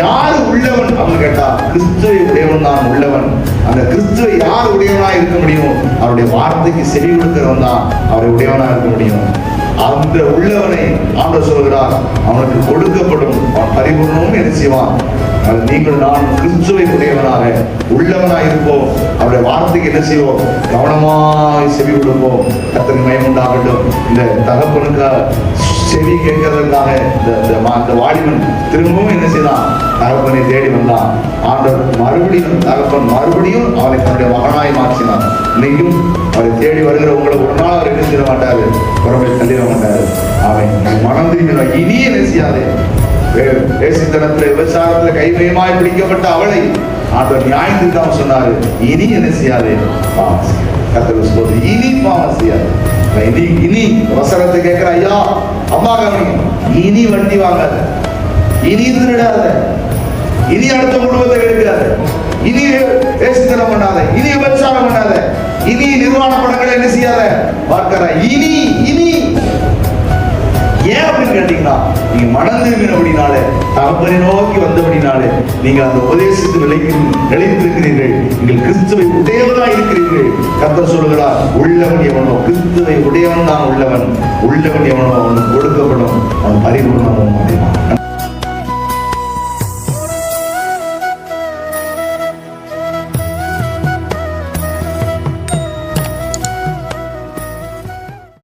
யாரு உள்ளவன்? அப்படின்னு கேட்டா கிறிஸ்துவை உடையவன் தான் உள்ளவன். அந்த கிறிஸ்துவை யார் உடையவனா இருக்க முடியும் அவருடைய வார்த்தைக்கு செவி கொடுக்கிறவன் தான் அவரை உடையவனா இருக்க முடியும். அந்த உள்ளவனை ஆண்டவர் சொல்கிறார் அவனுக்கு கொடுக்கப்படும் அவன் பரிபூர்ணமும் என்ன செய்வான்? நீங்கள் நான் கிறிஸ்துவை உடையவனாக உள்ளவனாக அவருடைய வார்த்தைக்கு என்ன செய்வோம்? கவனமாய் செவி கொடுப்போம் கத்தனை மயம் உண்டாகட்டும் இந்த தகப்பனுக்காக செவி கேட்கறதுக்காக இந்த இந்த மா- வாலிபன் திரும்பவும் என்ன செய்தான்? தகப்பனை தேடி வந்தான். ஆண்டவர் மறுபடியும் தகப்பன் மறுபடியும் அவனை தன்னுடைய மகனாய் மாற்றினான் இன்னைக்கும் அவரை தேடி வருகிற உங்களை ஒரு நாள் அவர் என்ன செய்ய மாட்டாரு? புறமை தள்ளிட மாட்டாரு. அவன் மனம் திரும்பினான் இனி என்ன செய்யாது? தேசித்தனத்துல விபச்சாரத்துல கைமயமாய் பிடிக்கப்பட்ட அவளை ஆண்டவர் நியாயம் தீர்க்காம சொன்னாரு. இனி என்ன செய்யாதே. பாவம் கத்தர் சொல்றது இனி பாவம் செய்யாது. இனி இனி அவசரத்தை கேட்கிற ஐயா அம்மா கவனி இனி வண்டி வாங்காத. இனி திருடாத இனி அடுத்த குடும்பத்தை கெடுக்காத. இனி தேசத்தனம் பண்ணாத. இனி விபச்சாரம் பண்ணாத. இனி நிர்வாண படங்களை என்ன செய்யாத. பார்க்கிற இனி இனி ஏன் கேட்டீங்கன்னா நீங்க மனம் திரும்பினபடினாலே தகப்பனை நோக்கி வந்தபடினாலே நீங்க அந்த உபதேசத்து நிலைக்கு நிலைத்திருக்கிறீர்கள் நீங்கள் கிறிஸ்துவை உடையவனா இருக்கிறீர்கள். கத்த சொல்லுகிறார் உள்ளவன் எவனோ கிறிஸ்துவை உடையவன் தான் உள்ளவன். உள்ளவன் எவனோ அவனுக்கு கொடுக்கப்படும். அவன்